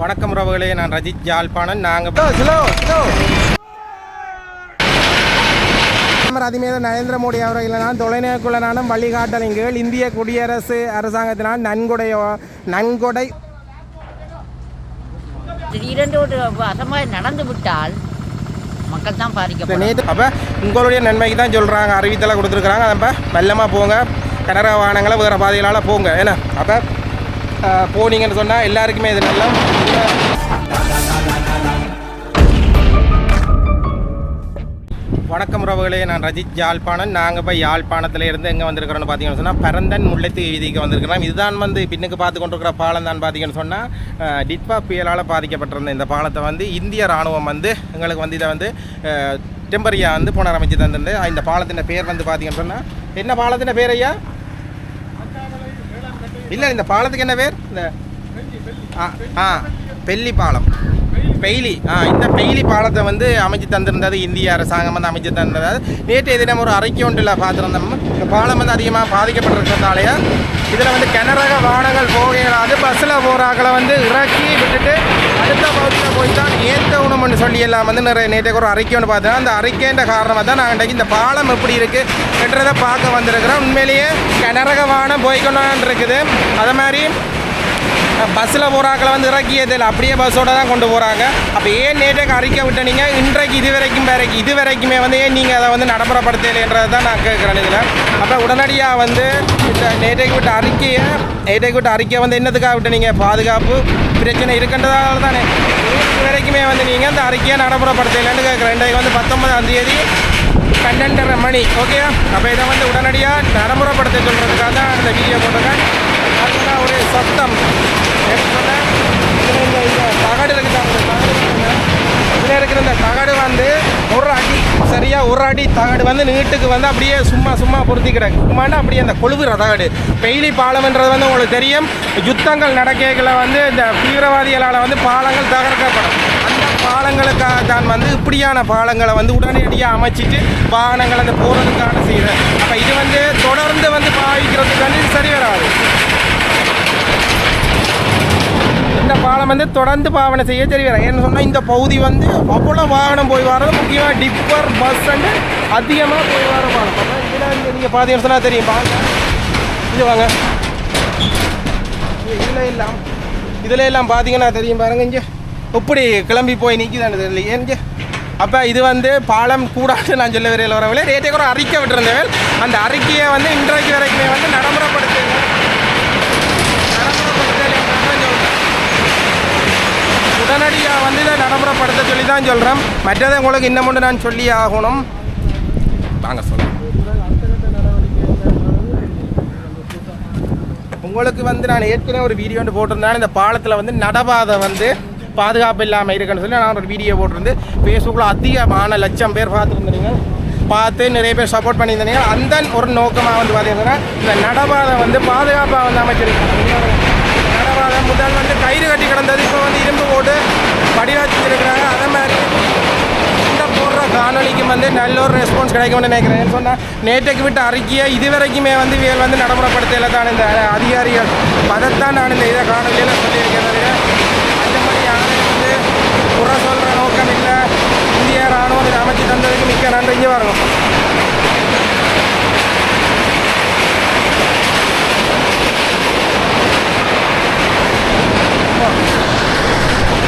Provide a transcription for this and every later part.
வணக்கம் உறவுகளே நான் ரஜித் ஜாழ்ப்பாணன். நாங்கள் பிரதமர் அதிமேத நரேந்திர மோடி அவர்களினால் தொலைநோக்குள்ளனான வழிகாட்டலின் கீழ் இந்திய குடியரசு அரசாங்கத்தினால் நன்கொடையோ நன்கொடை திடீரென்று ஒரு அசம்பாவிதம் நடந்து விட்டால் மக்கள் தான் பாதிக்கப்படும் நேற்று அப்போ உங்களுடைய நன்மைக்கு தான் சொல்கிறாங்க அறிவித்தலை கொடுத்துருக்குறாங்க. அப்போ மெல்லமாக போங்க. கனரா வாகனங்களை வேறு பாதைகளால் போங்க. ஏன்னா அப்போ போனீங்கன்னு சொன்னால் எல்லாருக்குமே இது நல்லா வணக்கம் உறவுகளே நான் ரஜித் யாழ்ப்பாணன். நாங்கள் போய் யாழ்ப்பாணத்தில் இருந்து எங்கே வந்திருக்கிறோன்னு பார்த்தீங்கன்னு சொன்னால் பரந்தன் முல்லைத்து வீதிக்கு வந்திருக்கிறோம். இதுதான் வந்து பின்னுக்கு பார்த்து கொண்டிருக்கிற பாலம் தான் பார்த்தீங்கன்னு சொன்னால் டிட்பா புயலால் பாதிக்கப்பட்டிருந்த இந்த பாலத்தை வந்து இந்திய ராணுவம் வந்து எங்களுக்கு வந்து இதை வந்து டெம்பரியாக வந்து புனரமைச்சு தந்திருந்து இந்த பாலத்தின் பேர் வந்து பார்த்தீங்கன்னு சொன்னால் என்ன பாலத்தின் பேர் ஐயா? இல்லை இந்த பாலத்துக்கு என்ன பேர்? இந்த ஆ ஆ பெல்லி பாலம். பெய்லி இந்த பெய்லி பாலத்தை வந்து அமைச்சு தந்திருந்தது இந்திய அரசாங்கம் வந்து அமைச்சு தந்தது நேற்றைய தினம் ஒரு அறிக்கை ஒன்றில் பார்த்துருந்தோம் இந்த பாலம் வந்து அதிகமாக பாதிக்கப்பட்டிருக்கிறதாலேயே இதில் வந்து கிணறக வாகனங்கள் போகிறாது பஸ்ஸில் போகிறாக்களை வந்து இறக்கி விட்டுட்டு அடுத்த பகுதியில் போய் தான் ஏற்றணும்னு சொல்லி எல்லாம் வந்து நிறைய நேற்றைக்கு ஒரு அறிக்கை ஒன்று பார்த்தோம் அந்த அறிக்கைன்ற காரணமாக தான் நாங்கள் இன்றைக்கு இந்த பாலம் எப்படி இருக்குது என்றதை பார்க்க வந்திருக்கிறோம். உண்மையிலேயே கிணறக வாகனம் போய்க்கொண்டு இருக்குது. அது மாதிரி பஸ்ஸில் போகிறாக்களை வந்து இறக்கியதில் அப்படியே பஸ்ஸோடு தான் கொண்டு போகிறாங்க அப்போ ஏன் நேற்றைக்கு அறிக்கை விட்டனீங்க இன்றைக்கு இது வரைக்கும் வரைக்கும் இது வரைக்குமே வந்து ஏன் நீங்கள் அதை வந்து நடைமுறைப்படுத்தலைன்றது தான் நான் கேட்குறேன் இதில். அப்போ உடனடியாக வந்து இந்த நேற்றைக்கு விட்ட அறிக்கையை நேற்றைக்கு விட்ட அறிக்கையை வந்து என்னத்துக்காக விட்டனீங்க பாதுகாப்பு பிரச்சனை இருக்கின்றதால தானே. இது வரைக்குமே வந்து நீங்கள் அந்த அறிக்கையை நடைமுறைப்படுத்தலைன்னு கேட்குறேன். இன்றைக்கு வந்து பத்தொன்பதாம் தேதி பன்னெண்டரை மணி. ஓகே அப்போ இதை வந்து உடனடியாக நடைமுறைப்படுத்த சொல்கிறதுக்காக தான் இந்த வீடியோ போட்டிருக்கேன் அதுனா ஒரு சத்தம் எப்படி சொன்ன இதில் இந்த இந்த தகடு இருக்குது அந்த தகடு இருக்குங்க. இதில் இருக்கிற இந்த தகடு வந்து ஒரு அடி சரியாக ஒரு அடி தகடு வந்து நீட்டுக்கு வந்து அப்படியே சும்மா சும்மா பொருத்தி கிடக்கு. சும்மானா அப்படியே அந்த கொழுவுற தகடு பெயிலி பாலம்ன்றது வந்து உங்களுக்கு தெரியும். யுத்தங்கள் நடக்கைகளை வந்து இந்த தீவிரவாதிகளால் வந்து பாலங்கள் தகர்க்கப்படும். அந்த பாலங்களுக்காக தான் வந்து இப்படியான பாலங்களை வந்து உடனடியாக அமைச்சிட்டு வாகனங்கள் அந்த போகிறதுக்கான செய்கிறேன் அப்போ இது வந்து தொடர்ந்து வந்து பாவிக்கிறதுக்கு வந்து சரி வராது. இந்த பாலம் வந்து தொடர்ந்து பாவனை செய்ய தெரியல என்ன ஏன்னு சொன்னால் இந்த பகுதி வந்து அவ்வளோ வாகனம் போய் வர்றது முக்கியமாக டிப்பர் பஸ் அண்டு அதிகமாக போய் வர பாலம் அப்போ இதில் நீங்கள் பாதி சொன்னால் தெரியும். பாருங்க இது வாங்க. இதில் எல்லாம். இதில் எல்லாம் பார்த்தீங்கன்னா தெரியும் பாருங்க இங்கே. எப்படி கிளம்பி போய் நிற்கிதானு தெரியல. ஏங்க அப்போ இது வந்து பாலம் கூடாது நான் சொல்ல வரையில் வரவில்லை. ரேட்டை கூட அறிக்கை விட்டுருந்தவள் அந்த அறிக்கையை வந்து இன்றைக்கு வரைக்குமே வந்து நடைமுறைப்படுத்துங்க உடனடியாக வந்து இதை நடைமுறைப்படுத்த சொல்லி தான் சொல்கிறேன் மற்றதை உங்களுக்கு இன்னமும் நான் சொல்லி ஆகணும். நாங்கள் சொல்லுங்கள் உங்களுக்கு வந்து நான் ஏற்கனவே ஒரு வீடியோ வந்து போட்டிருந்தேன். இந்த பாலத்தில் வந்து நடபாதை வந்து பாதுகாப்பு இல்லாமல் இருக்குன்னு சொல்லி நான் ஒரு வீடியோ போட்டிருந்து ஃபேஸ்புக்கில் அதிகமான லட்சம் பேர் பார்த்துருந்தீங்க பார்த்து நிறைய பேர் சப்போர்ட் பண்ணியிருந்தீங்க. அந்த ஒரு நோக்கமாக வந்து பார்த்தீங்கன்னா இந்த நடபாதை வந்து பாதுகாப்பாக வந்து அமைச்சிருக்காங்க. நடபாதை முதல் வந்து கயிறு கட்டி கிடந்தது. இப்போ வந்து இரும்பு போட்டு வடிவச்சிருக்கிறாங்க அதே மாதிரி வழிக்கும் வந்து நல்ல ஒரு ரெஸ்பான்ஸ் கிடைக்கும்னு நினைக்கிறேன். சொன்னால் நேற்றைக்கு விட்டு அறிக்கையை இது வரைக்குமே வந்து இவர்கள் வந்து நடைமுறைப்படுத்தல தான் இந்த அதிகாரிகள். அதைத்தான் நான் இந்த இதை காணொலியில் சொல்லியிருக்கேன் அந்த மாதிரி யாரும் வந்து குறை சொல்கிற நோக்கம் இல்லை. இந்திய ராணுவம் அமைச்சு தந்ததுக்கு மிக்க நன்றிங்க வரணும்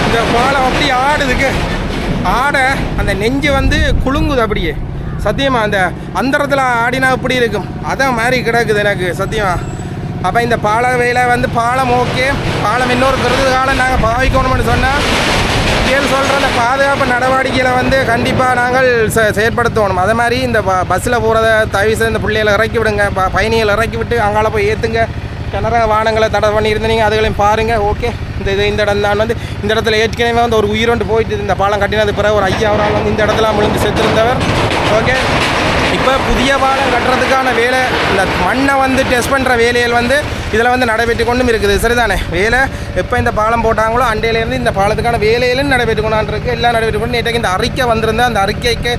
இந்த பாலம் அப்படி ஆடுதுக்கு ஆட அந்த நெஞ்சு வந்து குலுங்குது அப்படியே. சத்தியமா அந்த அந்தரத்தில் ஆடினா அப்படி இருக்கும். அதான் மாதிரி கிடக்குது எனக்கு சத்தியமா. அப்போ இந்த பால வேலை வந்து பாலம் ஓகே. பாலம் இன்னொரு பிறகு காலம் நாங்கள் பாவிக்கணும்னு சொன்னால் பேர் சொல்கிற அந்த பாதுகாப்பு நடவடிக்கைகளை வந்து கண்டிப்பாக நாங்கள் செ செயற்படுத்தணும். அதே மாதிரி இந்த ப பஸ்ஸில் போகிறத தயவு இந்த பிள்ளைகளை இறக்கி விடுங்க. ப பயணிகளை இறக்கி விட்டு அங்கால போய் ஏற்றுங்க கிணற வானங்களை தடை பண்ணியிருந்தீங்க அதுகளையும் பாருங்கள் ஓகே. இந்த இது இந்த இடம் தான் வந்து இந்த இடத்துல ஏற்கனவே வந்து ஒரு உயிரோண்டு போயிட்டு இந்த பாலம் கட்டினது பிறகு ஒரு ஐயா அவரால் வந்து இந்த இடத்துல விழுந்து செத்துருந்தவர். ஓகே இப்போ புதிய பாலம் கட்டுறதுக்கான வேலை இந்த மண்ணை வந்து டெஸ்ட் பண்ணுற வேலைகள் வந்து இதில் வந்து நடைபெற்று கொண்டும் இருக்குது. சரிதானே? வேலை எப்போ இந்த பாலம் போட்டாங்களோ அண்டையிலேருந்து இந்த பாலத்துக்கான வேலையிலும் நடைபெற்று கொண்டான் எல்லாம் நடைபெற்று கொண்டு நேற்றைக்கு இந்த அறிக்கை வந்திருந்தால் அந்த அறிக்கைக்கு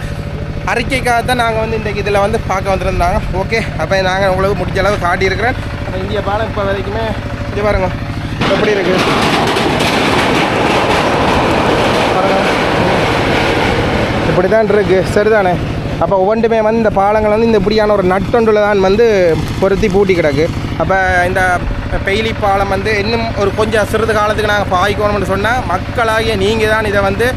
அறிக்கைக்காக தான் நாங்கள் வந்து இன்றைக்கு இதில் வந்து பார்க்க வந்திருந்தாங்க. ஓகே அப்போ நாங்கள் உங்களுக்கு முடிஞ்ச அளவு காட்டியிருக்கிறேன். இந்திய பாலம் இப்போ வரைக்குமே இது பாருங்க. எப்படி இருக்குது இப்படி தான் இருக்குது சரிதானே. அப்போ ஒவ்வொன்றுமே வந்து இந்த பாலங்கள் வந்து இந்த இப்படியான ஒரு நட்டொன்றில் தான் வந்து பொருத்தி பூட்டி கிடக்கு. அப்போ இந்த பெயிலி பாலம் வந்து இன்னும் ஒரு கொஞ்சம் சிறிது காலத்துக்கு நாங்கள் பாய்க்கணும்னு சொன்னால் மக்களாகிய நீங்கள் தான் இதை வந்து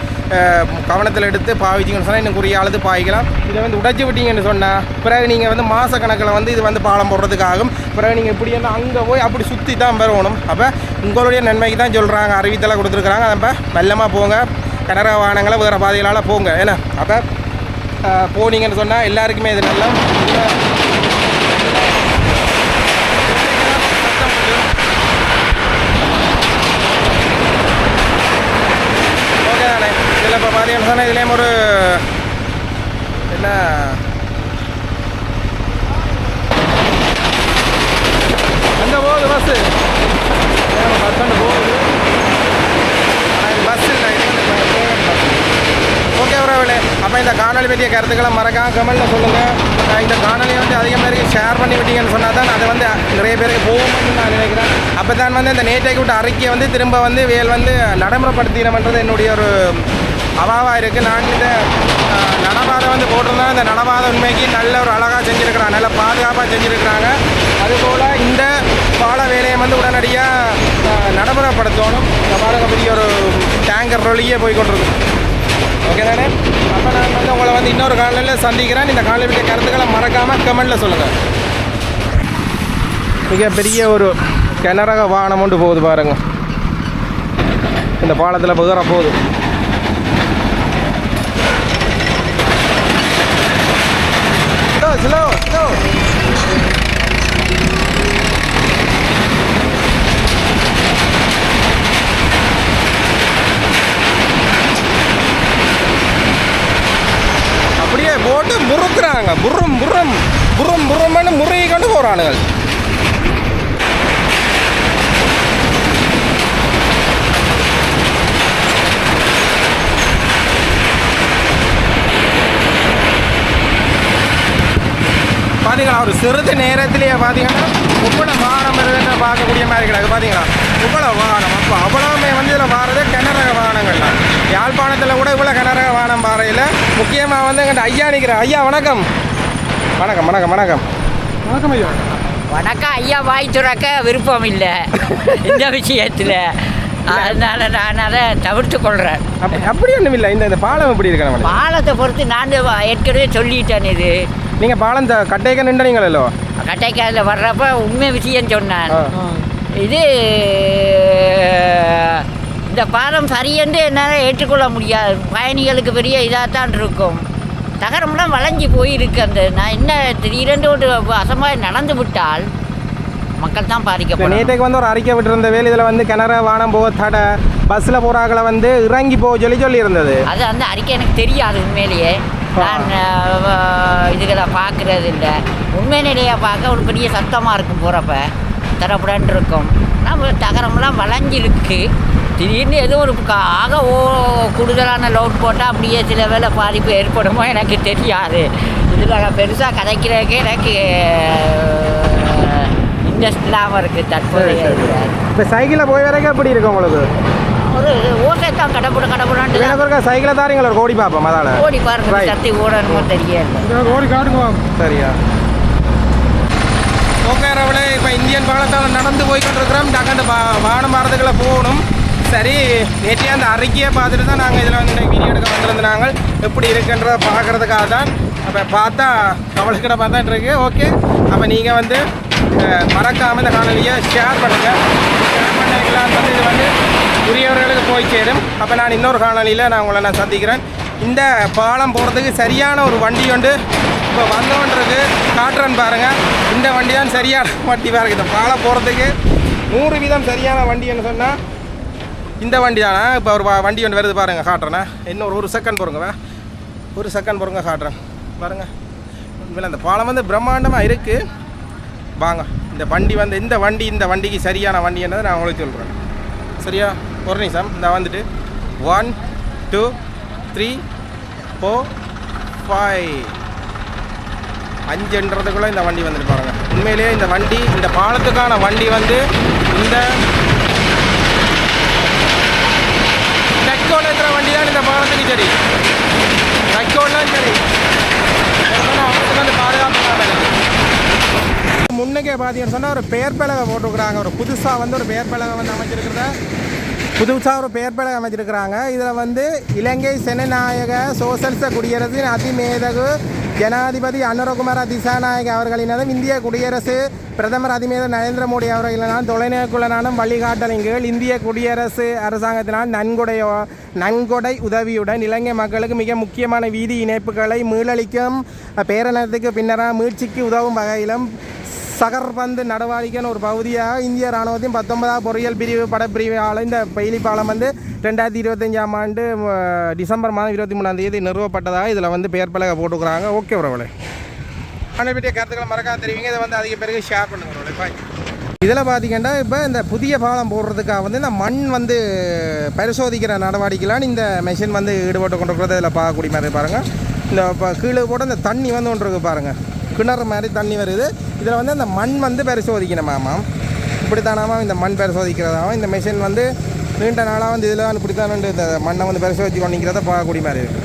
கவனத்தில் எடுத்து பாவிச்சிங்கன்னு சொன்னால் இன்னும் குறிய ஆளுது பாய்க்கலாம் இதை வந்து உடைச்சி விட்டீங்கன்னு சொன்னால் பிறகு நீங்கள் வந்து மாத கணக்கில் வந்து இது வந்து பாலம் போடுறதுக்காகும். பிறகு நீங்கள் இப்படி வந்து அங்கே போய் அப்படி சுற்றி தான் வரணும். அப்போ உங்களுடைய நன்மைக்கு தான் சொல்கிறாங்க அறிவித்தலை கொடுத்துருக்குறாங்க. அப்போ மெல்லமாக போங்க. கனரா வாகனங்களை வேறு பாதைகளால் போங்க. ஏன்னா அப்போ போனீங்கன்னு சொன்னால் எல்லாருக்குமே இது நல்லா ஓகே தானே இதில் இதுலேயும் ஒரு என்ன? எங்கே போகுது பஸ்ஸு பஸ் ஸ்டாண்டு போகுது. பஸ் இல்லை ஓகே உறவுகளே. அப்போ இந்த காணொலி பற்றிய கருத்துக்களை மறக்காம கமெண்ட்டில் சொல்லுங்கள் இந்த காணொலியை வந்து அதிக பேருக்கு ஷேர் பண்ணி விட்டீங்கன்னு சொன்னால் தான் அது வந்து நிறைய பேருக்கு போகும்னு நான் நினைக்கிறேன். அப்போ தான் வந்து இந்த நேற்றைக்கு விட்ட அறிக்கையை வந்து திரும்ப வந்து வேல் வந்து நடைமுறைப்படுத்தினோம்ன்றது என்னுடைய ஒரு அவாவாக இருக்குது நான் இந்த அஹ், வந்து போட்டிருந்தா இந்த நடபாதை உண்மைக்கு நல்ல ஒரு அழகாக செஞ்சுருக்கிறாங்க. நல்ல பாதுகாப்பாக செஞ்சுருக்கிறாங்க. அதுபோல் இந்த பால வேலையை வந்து உடனடியாக நடைமுறைப்படுத்தணும். இந்த பாருங்க பெரிய ஒரு டேங்கர் ரொலியே போய் கொண்டிருக்கு ஓகே தானே? அப்போ நான் வந்து உங்களை வந்து இன்னொரு காலையில் சந்திக்கிறேன். இந்த காலையில் கருத்துக்களை மறக்காமல் கமெண்டில் சொல்லுங்கள் மிகப்பெரிய ஒரு கிணறக வாகனம் ஒன்று போகுது பாருங்கள் இந்த பாலத்தில் புகற போகுது ஸ்லோ ஸ்லோ ஸ்லோ அப்படியே போட்டு முறுக்குறாங்க புர்ரம் புர்ரம் புர்ரம் புர்ரம்னு முறையை கொண்டு போகிறானுங்க பார்த்தீங்களா ஒரு சிறிது நேரத்திலேயே பார்த்தீங்கன்னா உப்பள வாகனம் இருக்குன்னு பார்க்கக்கூடிய மாதிரி கிடக்கு. பார்த்தீங்களா உப்பள வாகனம் அப்போ அவ்வளவுமே வந்து இதில் வாரது கிணறக வாகனங்கள் தான் யாழ்ப்பாணத்தில் கூட இவ்வளோ கிணறக வாகனம் பாறையில். முக்கியமாக வந்து எங்கிட்ட ஐயா நிற்கிறேன் ஐயா வணக்கம். வணக்கம் வணக்கம் வணக்கம். வணக்கம் ஐயா. வணக்கம் ஐயா வாய் துறக்க விருப்பம் இல்லை. இந்த விஷயத்தில். அதனால நான் அதை தவிர்த்து கொள்கிறேன் அப்படி அப்படி ஒன்றும் இல்லை. இந்த இந்த பாலம் எப்படி இருக்கு நம்ம பாலத்தை பொறுத்து நான் ஏற்கனவே சொல்லிட்டேன் இது. நீங்கள் பாலம் கட்டைக்க நின்றீங்களோ கட்டைக்காதில் வர்றப்ப உண்மை விஷயம் சொன்னான். இது இந்த பாலம் சரியென்று என்னால் ஏற்றுக்கொள்ள முடியாது. பயணிகளுக்கு பெரிய இதாக தான் இருக்கும். தகரம்லாம் வளைஞ்சி போயிருக்கு அந்த நான் என்ன திடீரென்று ஒரு அசம்பாய் நடந்து விட்டால் மக்கள் தான் பாதிக்கப்படும் நேற்றுக்கு வந்து ஒரு அறிக்கை விட்டுருந்த வேலை இதில் வந்து கிணற வானம் போக தடை பஸ்ஸில் போகிறாக்களை வந்து இறங்கி போக சொல்லி சொல்லி இருந்தது அது அந்த அறிக்கை எனக்கு தெரியாது உண்மையிலேயே. நான் இதுகளை பார்க்கறது இல்லை. உண்மை நிலையை பார்க்க ஒரு பெரிய சத்தமாக இருக்கும் போகிறப்ப தரப்புடன் இருக்கும். நம்ம தகரம்லாம் வளைஞ்சிருக்கு திடீர்னு ஏதோ ஒரு ஆக ஓ கூடுதலான லோட் போட்டால் அப்படியே சில வேளை பாதிப்பு ஏற்படுமோ எனக்கு தெரியாது. இதில் பெருசாக கதைக்கிறதுக்கே எனக்கு இன்ட்ரெஸ்ட் இல்லாமல் இருக்குது தற்போதைய இதுல. இப்போ சைக்கிளில் போய் வரைக்கும் எப்படி இருக்கு உங்களுக்கு? ஒரு ஓட்டை தான் கடப்புட கடப்புடான்ட்டு தான் எனக்கு சைக்கிளை தாரீங்களா? ஒரு கோடி பார்ப்போம் அதால ஓடி பாருங்க. சத்தி ஓடணுமோ தெரியல ஓடி காட்டுங்க சரியா. ஓகே ரவளே இப்போ இந்தியன் பாலத்தால் நடந்து போய் கொண்டிருக்கிறோம் நாங்கள் அந்த வா- வாகன பாரதுக்குள்ள போகணும். சரி நேற்றே அந்த அறிக்கையை பார்த்துட்டு தான் நாங்கள் இதில் வந்து வீடியோ எடுக்க வந்திருந்தாங்க எப்படி இருக்குன்றத பார்க்குறதுக்காக தான். அப்போ பார்த்தா கவலைக்கிட பார்த்தா இருக்கு. ஓகே அப்போ நீங்கள் வந்து மறக்காமல் இந்த காணொலியை ஷேர் பண்ணுங்கள் ஷேர் பண்ணிக்கலாம் வந்து இது வந்து உரியவர்களுக்கு போய் சேரும். அப்போ நான் இன்னொரு காணொலியில் நான் உங்களை நான் சந்திக்கிறேன். இந்த பாலம் போகிறதுக்கு சரியான ஒரு வண்டி உண்டு. இப்போ வந்தோன்றது காட்டுறேன்னு பாருங்கள் இந்த வண்டி தான் சரியான வண்டி பாருங்க. இந்த பாலம் போகிறதுக்கு நூறு வீதம் சரியான வண்டின்னு சொன்னால் இந்த வண்டி தானே இப்போ ஒரு வண்டி ஒன்று வருது பாருங்கள் காட்டுறேண்ணே இன்னும் ஒரு ஒரு செகண்ட் பொறுங்க ஒரு செகண்ட் பொறுங்க காட்டுறேன். பாருங்கள் உண்மையில அந்த பாலம் வந்து பிரம்மாண்டமாக இருக்குது வாங்க. இந்த வண்டி வந்து இந்த வண்டி இந்த வண்டிக்கு சரியான வண்டி என்னதை நான் உங்களுக்கு சொல்கிறேன் சரியா? ஒரு நிமிஷம். இந்த வந்துட்டு. One two three four five அஞ்சுன்றதுக்குள்ளே இந்த வண்டி வந்துட்டு பாருங்க. உண்மையிலேயே இந்த வண்டி இந்த பாலத்துக்கான வண்டி வந்து இந்த பெட்ரோல் இருக்கிற வண்டி தான் இந்த பாலத்துக்கு சரி. சரி. அவங்களுக்கு வந்து பாதுகாப்பு முன்னுக்கே பார்த்தீங்கன்னு சொன்னால் ஒரு பெயர் பலகை போட்டுருக்குறாங்க. ஒரு புதுசாக வந்து ஒரு பெயர் பலகை வந்து அமைச்சிருக்கிறத புதுசாக ஒரு பெயர் பலகை அமைச்சிருக்கிறாங்க இதில் வந்து இலங்கை செனநாயக சோசலிச குடியரசின் அதிமேதகு ஜனாதிபதி அனுரகுமார திசாநாயக அவர்களினதும் இந்திய குடியரசு பிரதமர் அதிமேதர் நரேந்திர மோடி அவர்களினால் தொலைநோக்குள்ளனாலும் வழிகாட்டலின் கீழ் இந்திய குடியரசு அரசாங்கத்தினால் நன்கொடையோ நன்கொடை உதவியுடன் இலங்கை மக்களுக்கு மிக முக்கியமான வீதி இணைப்புகளை மீளளிக்கும் பேரணத்துக்கு பின்னராக மீழ்ச்சிக்கு உதவும் வகையிலும் சகர்பந்து நடவடிக்கையின் ஒரு பகுதியாக இந்திய இராணுவத்தின் பத்தொன்பதாவது பொறியியல் பிரிவு படப்பிரிவால் இந்த பெயிலி பாலம் வந்து ரெண்டாயிரத்தி இருபத்தஞ்சாம் ஆண்டு டிசம்பர் மாதம் இருபத்தி மூணாம் தேதி நிறுவப்பட்டதாக இதில் வந்து பெயர் பலகை போட்டுக்கிறாங்க ஓகே உறவுகளே. ஆனால் பற்றிய கருத்துக்களை மறக்காம தெரிவிங்க. இதை வந்து அதிக பேருக்கு ஷேர் பண்ணுங்க உறவுகளே. பாய் இதில் பார்த்தீங்கன்னா இப்போ இந்த புதிய பாலம் போடுறதுக்காக வந்து இந்த மண் வந்து பரிசோதிக்கிற நடவடிக்கைலாம் இந்த மெஷின் வந்து ஈடுபட்டு கொண்டிருக்கிறது. இதில் பார்க்கக்கூடிய மாதிரி பாருங்கள் இந்த இப்போ கீழே போட்டு இந்த தண்ணி வந்து ஒன்று இருக்குது பாருங்கள் கிணறு மாதிரி தண்ணி வருது. இதில் வந்து அந்த மண் வந்து பரிசோதிக்கணுமாமா இப்படித்தானாமா இந்த மண் பரிசோதிக்கிறதாவும் இந்த மெஷின் வந்து நீண்ட நாளாக வந்து இதில் வந்து இப்படித்தான் இந்த மண்ணை வந்து பரிசோதித்து கொண்டிருக்கிறத பார்க்கக்கூடிய மாதிரி இருக்குது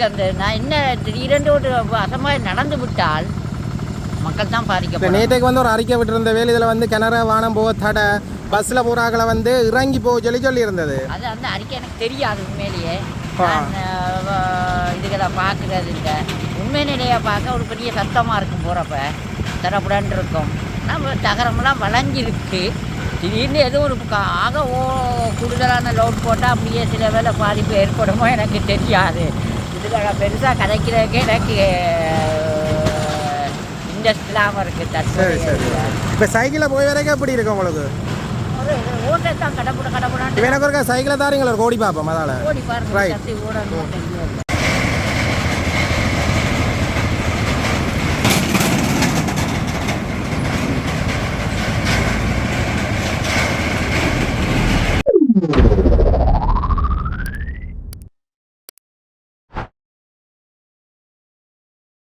இருக்கு அந்த நான் என்ன திடீரென்று ஒரு அசமாக நடந்து விட்டால் மக்கள் தான் பாதிக்கப்படும் நேற்றுக்கு வந்து ஒரு அறிக்கை விட்டுருந்த வேலை இதில் வந்து கிணறு வானம் போக தடை. பஸ்ஸில் போகிறாக்களை வந்து இறங்கி போக சொல்லி சொல்லி இருந்தது அது அந்த அறிக்கை எனக்கு தெரியாது உண்மையிலேயே. நான் அஹ், இதுகளை பார்க்குறது இல்லை. உண்மை நிலையை பார்க்க ஒரு பெரிய சத்தமாக இருக்கும் போகிறப்ப தரப்புடன் இருக்கும். நம்ம தகரமெல்லாம் வளைஞ்சிருக்கு. திடீர்னு ஏதோ ஒரு ஆக ஓ கூடுதலான லோட் போட்டால் அப்படியே சில வேலை பாதிப்பு ஏற்படுமோ எனக்கு தெரியாது. இதில் பெருசாக கதைக்கிறதுக்கே எனக்கு இன்ட்ரெஸ்ட் இல்லாமல் இருக்குது தற்போதைய இப்போ சைக்கிளில் போய் வரைக்கும் எப்படி இருக்கு உங்களுக்கு? ஓட்டை தான் கடப்புட கடப்புடான்னு எனக்கு ஒருக்கா சைக்கிளை தாரீங்களா? ஒரு கோடி பார்ப்போம் அதால். ஓடி